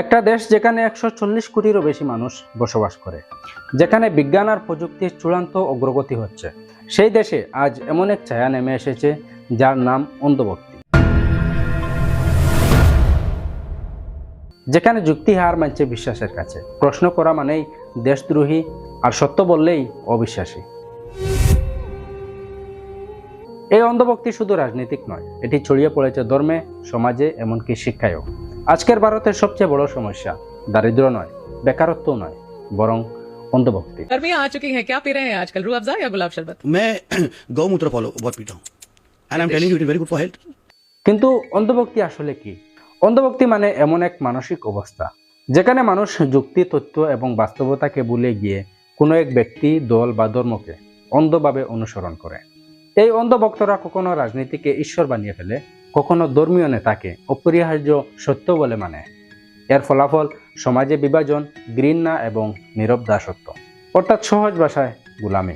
একটা দেশ যেখানে একশো চল্লিশ কোটিরও বেশি মানুষ বসবাস করে, যেখানে বিজ্ঞান আর প্রযুক্তির চূড়ান্ত অগ্রগতি হচ্ছে। সেই দেশে আজ এমন এক ছায়া নেমে এসেছে যার নাম অন্ধভক্তি। যেখানে যুক্তি হার মানছে বিশ্বাসের কাছে। প্রশ্ন করা মানেই দেশদ্রোহী আর সত্য বললেই অবিশ্বাসী। এই অন্ধভক্তি শুধু রাজনৈতিক নয়, এটি ছড়িয়ে পড়েছে ধর্মে, সমাজে, এমনকি শিক্ষায়ও। আজকের ভারতের সবচেয়ে বড় সমস্যা দারিদ্র নয় বেকারত্ব নয় বরং অন্ধভক্তি गर्मियाँ आ चुकी हैं क्या पी रहे हैं आजकल रूह अफ़ज़ा या गुलाब शरबत मैं गौमूत्र फॉलो बहुत पीता हूँ and I am telling you it very good for health কিন্তু অন্ধভক্তি আসলে কি অন্ধভক্তি মানে এমন এক মানসিক অবস্থা যেখানে মানুষ যুক্তি তথ্য এবং বাস্তবতাকে ভুলে গিয়ে কোনো এক ব্যক্তি দল বা ধর্মকে অন্ধভাবে অনুসরণ করে এই অন্ধভক্তরা কখনো রাজনীতিকে ঈশ্বর বানিয়ে ফেলে কখনো ধর্মীয় নেতাকে অপরিহার্য সত্য বলে মানে। এর ফলাফল সমাজে বিভাজন, ঘৃণা এবং নীরব দাসত্ব অর্থাৎ সহজ ভাষায় গুলামি।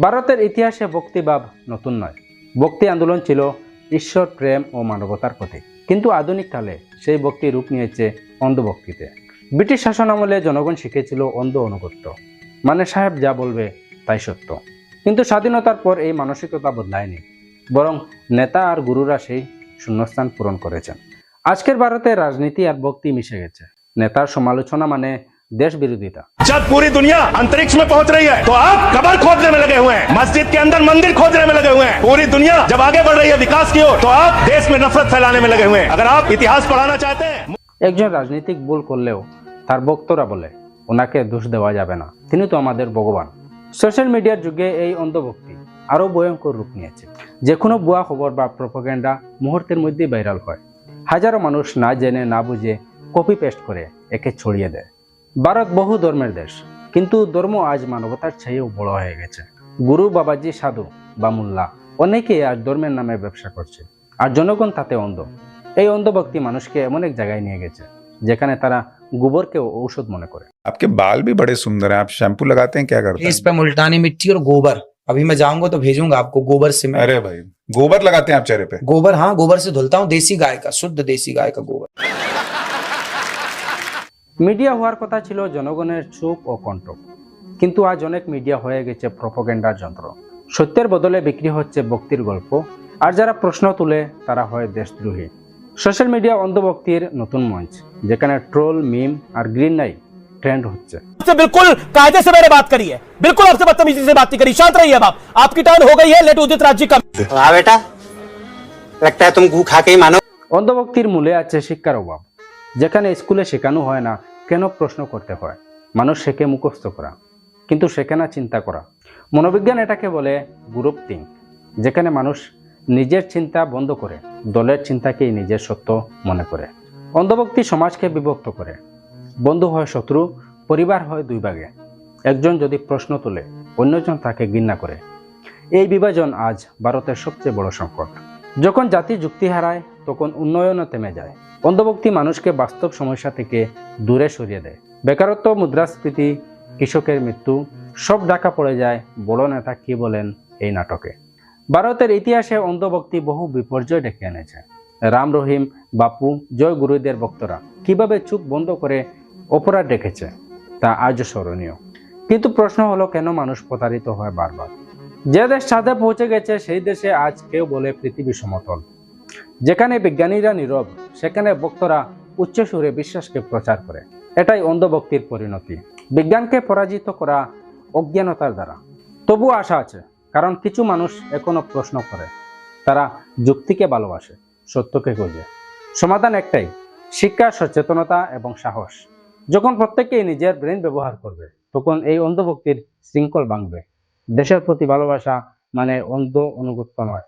ভারতের ইতিহাসে ভক্তিভাব নতুন নয়। ভক্তি আন্দোলন ছিল ঈশ্বর, প্রেম ও মানবতার প্রতীক। কিন্তু আধুনিক কালে সেই ভক্তি রূপ নিয়েছে অন্ধভক্তিতে। ব্রিটিশ শাসন আমলে জনগণ শিখেছিল অন্ধ অনুগত্য। মানে সাহেব যা বলবে তাই সত্য। কিন্তু স্বাধীনতার পর এই মানসিকতা বদলায়নি। বরং নেতা আর গুরুরা সেই শূন্যস্থান পূরণ করেছেন আজকের ভারতে রাজনীতি আর ভক্তি মিশে গেছে নেতার সমালোচনা মানে দেশ বিরোধিতা जब पूरी दुनिया अंतरिक्ष में पहुंच रही है तो आप कबर खोदने में लगे हुए हैं मस्जिद के अंदर मंदिर खोदने में लगे हुए हैं पूरी दुनिया जब आगे बढ़ रही है विकास की ओर तो आप देश में नफरत फैलाने में लगे हुए हैं अगर आप इतिहास पढ़ाना चाहते हैं একজন রাজনীতিক ভুল করলেও তার বক্তরা বলে ওনাকে দোষ দেওয়া যাবে না তিনি তো আমাদের ভগবান সোশ্যাল মিডিয়ার যুগে এই অন্ধভক্তি আরও ভয়ঙ্কর রূপ নিয়েছে যে কোনো ভুয়া খবর বা প্রোপাগেন্ডা মুহূর্তের মধ্যেই ভাইরাল হয় হাজারো মানুষ না জেনে না বুঝে কপি পেস্ট করে একে ছড়িয়ে দেয় ভারত বহু ধর্মের দেশ কিন্তু ধর্ম আজ মানবতার চেয়েও বড় হয়ে গেছে গুরু বাবাজি সাধু বা মোল্লা অনেকেই আজ ধর্মের নামে ব্যবসা করছে আর জনগণ তাতে অন্ধ এই অন্ধভক্তি মানুষকে এমন এক জায়গায় নিয়ে গেছে যেখানে তারা গোবরকেও ঔষধ মনে করে आपके बाल भी बड़े सुंदर हैं आप शैम्पू लगाते हैं क्या करते फेस हैं पे मुल्तानी मिट्टी और गोबर अभी मैं जाऊंगा तो भेजूंगा आपको गोबर से मैं अरे भाई गोबर लगाते हैं आप चेहरे पे गोबर हाँ गोबर से धुलता हूँ देसी गाय का शुद्ध देसी गाय का गोबर মিডিয়া হওয়ার কথা ছিল জনগণের চুপ ও কণ্ঠ কিন্তু আজ অনেক মিডিয়া হয়ে গেছে প্রপোগেন্ডার যন্ত্র সত্যের বদলে বিক্রি হচ্ছে ভক্তির গল্প আর যারা প্রশ্ন তুলে তারা হয় দেশদ্রোহী সোশ্যাল মিডিয়া অন্ধভক্তির নতুন মঞ্চ যেখানে ট্রোল মিম আর গ্রিন নাই ট্রেন্ড হচ্ছে आपसे बिल्कुल कायदे से मैंने बात करी है बिल्कुल आपसे बदतमीजी से बात नहीं करी शांत रहिए अब आप आपकी टर्न हो गई है लेट उदित राज्य का हाँ बेटा लगता है तुम गू खा के ही मानो অন্ধভক্তির মূলে আছে শিক্ষার অভাব যেখানে স্কুলে শেখানো হয় না কেন প্রশ্ন করতে হয় মানুষ শেখে মুখস্থ করা কিন্তু শেখে না চিন্তা করা মনোবিজ্ঞান এটাকে বলে গ্রুপ থিঙ্ক যেখানে মানুষ নিজের চিন্তা বন্ধ করে দলের চিন্তাকেই নিজের সত্য মনে করে অন্ধভক্তি সমাজকে বিভক্ত করে বন্ধু হয় শত্রু, পরিবার হয় দুই ভাগে। একজন যদি প্রশ্ন তোলে, অন্যজন তাকে ঘৃণা করে। এই বিভাজন আজ ভারতের সবচেয়ে বড় সংকট। যখন জাতি যুক্তি হারায়, তখন উন্নয়নও থেমে যায়। অন্ধভক্তি মানুষকে বাস্তব সমস্যা থেকে দূরে সরিয়ে দেয়। বেকারত্ব, মুদ্রাস্ফীতি, কৃষকের মৃত্যু, সব ডাকা পড়ে যায়। বড় নেতা কি বলেন এই নাটকে? ভারতের ইতিহাসে অন্ধভক্তি বহু বিপর্যয় ডেকে এনেছে। রাম, রহিম, বাপু, জয় গুরুদের ভক্তরা কীভাবে চুপ বন্ধ করে অপরাধ রেখেছে তা আজও স্মরণীয়। কিন্তু প্রশ্ন হলো, কেন মানুষ প্রতারিত হয় বারবার? যে দেশ সাথে পৌঁছে গেছে, সেই দেশে আজ কেউ বলে পৃথিবী সমতল। যেখানে বিজ্ঞানীরা নীরব, সেখানে ভক্তরা উচ্চ সুরে বিশ্বাসকে প্রচার করে। এটাই অন্ধভক্তির পরিণতি। বিজ্ঞানকে পরাজিত করা অজ্ঞানতার দ্বারা। তবু আশা আছে, কারণ কিছু মানুষ এখনও প্রশ্ন করে। তারা যুক্তিকে ভালোবাসে, সত্যকে খোঁজে। সমাধান একটাই, শিক্ষা, সচেতনতা এবং সাহস। যখন প্রত্যেকেই নিজের ব্রেন ব্যবহার করবে, তখন এই অন্ধভক্তির শৃঙ্খল ভাঙবে। দেশের প্রতি ভালোবাসা মানে অন্ধ অনুগত্য নয়।